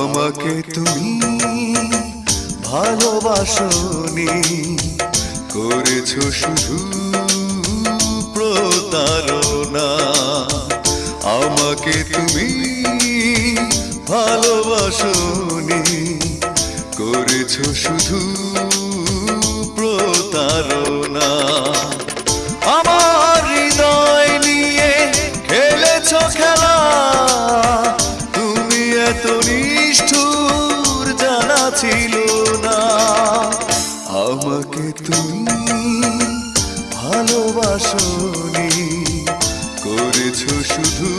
আমাকে তুমি ভালোবাসনি করেছ শুধু প্রতারণা। আমাকে তুমি ভালোবাসনি করেছ শুধু প্রতারণা। আমার হৃদয় নিয়ে খেলেছ নিষ্ঠুর জানা ছিল না। আমাকে তুমি ভালোবাসনি করেছ শুধু